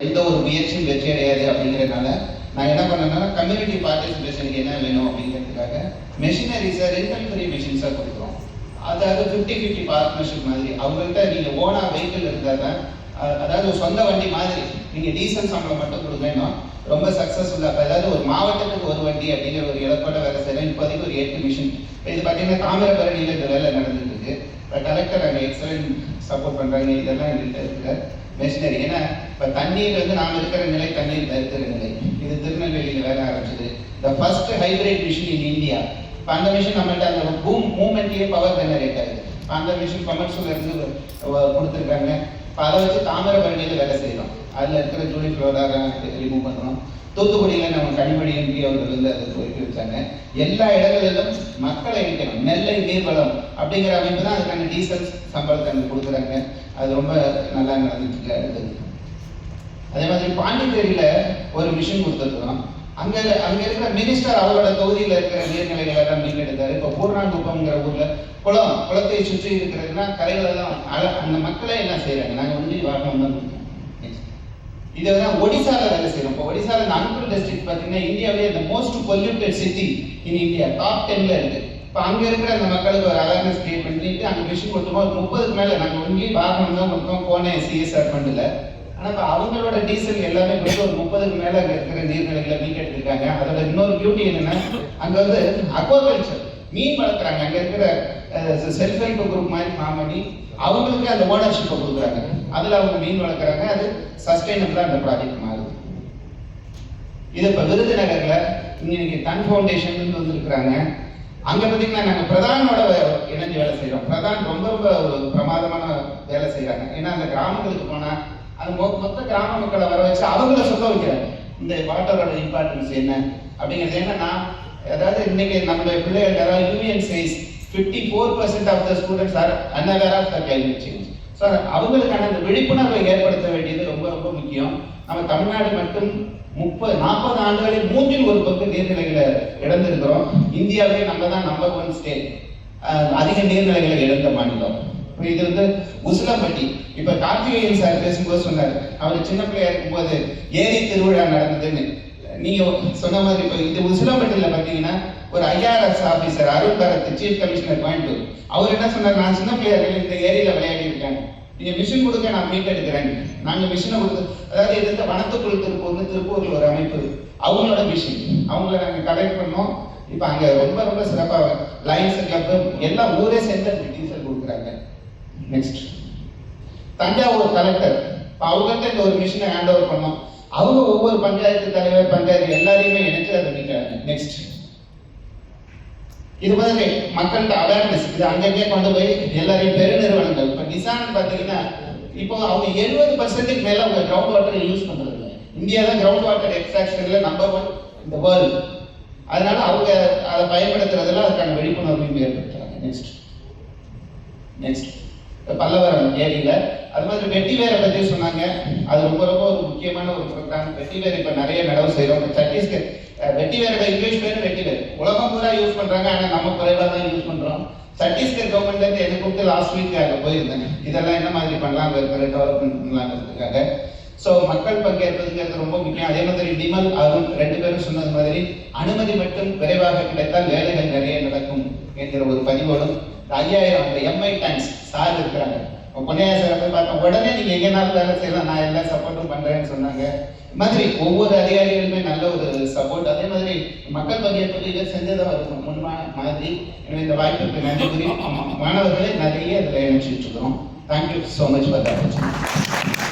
எந்த ஒரு முயற்சியும் வெற்றி அடையாது அப்படிங்கிறதுனால நான் என்ன பண்ணேன்னா கம்யூனிட்டி பார்ட்டிசிபேஷனுக்கு என்ன வேணும் அப்படிங்கிறதுக்காக மெஷினரிஸை ரெண்டல் பெரிய மிஷின்ஸாக கொடுக்குறோம் அதாவது ஃபிஃப்டி ஃபிஃப்டி பார்ட்னர்ஷிப் மாதிரி. அவங்கள்ட்ட நீங்கள் ஓனா வெஹிக்கிள் இருந்தால் தான் அதாவது சொந்த வண்டி மாதிரி நீங்கள் டீசல் சம்பளம் மட்டும் கொடுக்கணும் ரொம்ப சக்ஸஸ்ஃபுல்லாக இப்போ அதாவது ஒரு மாவட்டத்துக்கு ஒரு வண்டி அப்படிங்கிற ஒரு இலக்கோட வேலை செய்கிறேன் இப்போதைக்கு ஒரு எட்டு மிஷின் இப்போ இது பார்த்தீங்கன்னா தாமிரபரணியில் இந்த வேலை நடந்துட்டு இருக்கு. இப்போ கலெக்டர் அங்கே எக்ஸலன்ட் சப்போர்ட் பண்ணுறாங்க இதெல்லாம் எங்கள்கிட்ட இருக்குது மிஷினரி ஏன்னா இப்போ தண்ணீர் வந்து நாம் இருக்கிற நிலை தண்ணீர் இருக்கிற நிலை. இது திருநெல்வேலியில் வேலை ஆரம்பிச்சது. The first hybrid machine in India இப்போ அந்த மிஷின் நம்மள்ட்ட அந்த பூம் மூமெண்ட்லேயே பவர் ஜெனரேட் ஆகுது அந்த மிஷின் கமர்ஷியல் இருந்து கொடுத்துருக்காங்க. இப்போ அதை வச்சு தாமிரபரணியில் வேலை செய்கிறோம் அதில் இருக்கிற ஜூலி ஃப்ளோராக ரிமூவ் பண்ணுறோம் தூத்துக்குடியில் நம்ம கனிமொழி எம்பி அவர்கள் வந்து அதை துவக்கி வச்சாங்க எல்லா இடங்களிலும் மக்களை இணைக்கணும். நெல்லை நீர்வளம் அப்படிங்கிற அமைப்பு தான் அதுக்கான டீசல் சம்பளத்தை அங்கே கொடுக்குறாங்க. அது ரொம்ப நல்லா நடந்துட்டு இருக்கு அதே மாதிரி பாண்டிச்சேரியில் ஒரு மிஷின் கொடுத்துருக்குறோம். அங்க அங்க இருக்கிற மினிஸ்டர் அவரோட தொகுதியில இருக்கிற நீர்நிலைகள் எல்லாம் மீட்டெடுத்தாரு. இப்போ பூர்ணாங்குப்பம்ங்கிற ஊர்ல குளம் குளத்தை சுற்றி இருக்கிறதுனா கரைகள் அழ- அந்த மக்களே என்ன செய்யறாங்க நாங்க வந்து வாகனம் தான் இதை வந்து ஒடிசால வேலை செய்யறோம் இப்போ ஒடிசால இந்த டிஸ்ட்ரிக்ட் பார்த்தீங்கன்னா இந்தியாவிலே இந்த most polluted city in India top டென்ல இருக்கு இப்போ அங்க இருக்கிற அந்த மக்களுக்கு ஒரு அவேர்னஸ் கிரியேட் பண்ணிட்டு அங்க மிஷின் கொடுத்தோம் ஒரு முப்பதுக்கு மேல நாங்கள் ஒன்லி வாகனம் தான் கொடுத்தோம் போனே சிஎஸ்ஆர் ஃபண்டில் ஆனா இப்போ அவங்களோட டீசல் எல்லாமே கொடுத்து ஒரு முப்பதுக்கு மேல அங்க இருக்கிற நீர்நிலைகளை மீட்டெடுத்திருக்காங்க. அதோட இன்னொரு பியூட்டி என்னன்னா அங்க வந்து அக்வாகல்ச்சர் மீன் வளர்க்குறாங்க. அங்க இருக்கிற செல்ஃப் ஹெல்ப் குரூப் மாதிரி ஃபார்ம் பண்ணி அவங்களுக்கு அந்த ஓனர்ஷிப்பை கொடுக்குறாங்க. அதுல அவங்க மீன் வளர்க்குறாங்க அது சஸ்டைனபிளா அந்த ப்ராஜெக்ட் மாறுது. இது இப்போ விருதுநகர்ல இன்னைக்கு தன் ஃபவுண்டேஷன் வந்துருக்குறாங்க அங்க பார்த்தீங்கன்னா நாங்க பிரதானோட இணைஞ்சு வேலை செய்கிறோம் பிரதான் ரொம்ப ரொம்ப ஒரு பிரமாதமான வேலை செய்கிறாங்க ஏன்னா அந்த கிராமங்களுக்கு போனா அது மொத்த கிராம மக்களை வர வச்சு அவங்கள சொல்ல வைக்கிறாங்க. இந்த வாட்டரோட இம்பார்ட்டன்ஸ் என்ன அப்படிங்கிறது. என்னன்னா அதாவது இன்னைக்கு நம்மளுடைய பிள்ளைகள் யாராவது union size fifty four percent of the students are unaware of the climate change so அவங்களுக்கான அந்த விழிப்புணர்வை ஏற்படுத்த வேண்டியது ரொம்ப ரொம்ப முக்கியம். நம்ம தமிழ்நாடு மட்டும் முப்பது நாற்பது ஆண்டுகளில் மூன்றில் ஒரு பங்கு நீர்நிலைகளை இழந்திருக்கிறோம். இந்தியாவிலே நம்ம தான் நம்பர் ஒன் ஸ்டேட் அதிக நீர்நிலைகளை இழந்த மாநிலம். இது வந்து உசிலம்பட்டி. இப்ப கார்த்திகேயன் சார் பேசும்போது சொன்னார் அவர் சின்ன பிள்ளையா இருக்கும்போது ஏரி திருவிழா நடந்ததுன்னு. நீங்க சொன்ன மாதிரி இப்போ இந்த உசிலம்பட்டியில் பார்த்தீங்கன்னா ஒரு IRS officer Arun Bharath chief commissioner Coimbatore. அவர் என்ன சொன்னார்? நான் சின்ன பிள்ளையர்கள் இந்த ஏரியில் விளையாடி இருக்காங்க நீங்க மிஷின் கொடுக்க நான் மீட் எடுக்கிறேன். நாங்க மிஷினை கொடுத்து அதாவது இது வந்து வனத்துக்குள் திருப்பூர்னு திருப்பூர்ல ஒரு அமைப்பு. அவங்களோட மிஷின் அவங்கள நாங்க கலெக்ட் பண்ணோம். இப்போ அங்க ரொம்ப ரொம்ப சிறப்பாக லைன்ஸ் கிளப் எல்லாம் ஊரே சேர்ந்து அதுக்கு டீசல் கொடுக்குறாங்க. நெக்ஸ்ட் தஞ்சாவூர் கலெக்டர் அவங்கள்ட்ட இந்த ஒரு மிஷினை ஹேண்ட் ஓவர் பண்ணோம். அவங்க ஒவ்வொரு பஞ்சாயத்து தலைவர் பஞ்சாயத்து எல்லாரையுமே இணைச்சு அதை மீட்டாங்க நெக்ஸ்ட் இது மாதிரி மக்கள்கிட்ட அவேர்னஸ் இது அங்கங்கே கொண்டு போய் எல்லாரையும் பெருநிறுவனங்கள் இப்போ நிசான் பார்த்தீங்கன்னா இப்போ அவங்க எழுபது பர்சன்டேஜ் மேல அவங்க கிரவுண்ட் வாட்டரை யூஸ் பண்றது இந்தியா தான் கிரவுண்ட் வாட்டர் எக்ஸ்ட்ராக்ஷன்ல நம்பர் ஒன் இந்த வேர்ல்டு அதனால அவங்க அதை பயன்படுத்துறதுல அதுக்கான விழிப்புணர்வையும் ஏற்படுத்துறாங்க. நெக்ஸ்ட் நெக்ஸ்ட் பல்லவரம் ஏரியில அது மாதிரி வெட்டி வேரை பற்றி சொன்னாங்க. அது ரொம்ப ரொம்ப ஒரு முக்கியமான ஒரு ப்ரோக்ராம் வெட்டி வேர் இப்போ நிறைய நடவு செய்கிறோம் சத்தீஸ்கர் வெட்டி வேரோட இங்கிலீஷ் பேர் வெட்டி வேர் உலகம் பூரா யூஸ் பண்ணுறாங்க ஆனால் நம்ம குறைவாக தான் யூஸ் பண்ணுறோம் சத்தீஸ்கர் கவர்மெண்ட்லேருந்து இருந்து எனக்கு கூப்பிட்டு லாஸ்ட் வீக் அங்கே போயிருந்தேன். இதெல்லாம் என்ன மாதிரி பண்ணலாம் இருக்கிற டெவலப்மெண்ட் பண்ணலாங்கிறதுக்காக. ஸோ மக்கள் பங்கேற்பதுங்கிறது ரொம்ப முக்கியம். அதே மாதிரி டிமல் அருண் ரெண்டு பேரும் சொன்னது மாதிரி அனுமதி மட்டும் விரைவாக கிடைத்தால் வேலைகள் நிறைய நடக்கும் என்கிற ஒரு பதிவோடும் ஐயாயிரம் அந்த எம்ஐ டைம்ஸ் சார் இருக்கிறாங்க பொன்னையா சார் போய் பார்த்தோம் உடனே நீங்க எங்கேனாலும் வேலை செய்யலாம்? நான் எல்லா சப்போர்ட்டும் பண்றேன்னு சொன்னாங்க. மாதிரி ஒவ்வொரு அதிகாரிகளுமே நல்ல ஒரு சப்போர்ட் அதே மாதிரி மக்கள் பங்கேற்பு இதை செஞ்சதாக இருக்கும் முன்மா மாதிரி எனவே இந்த வாய்ப்புக்கு நன்றி கூறி மாணவர்களே நிறைய இதில் இணைச்சிட்டு இருக்கிறோம். Thank you so much for that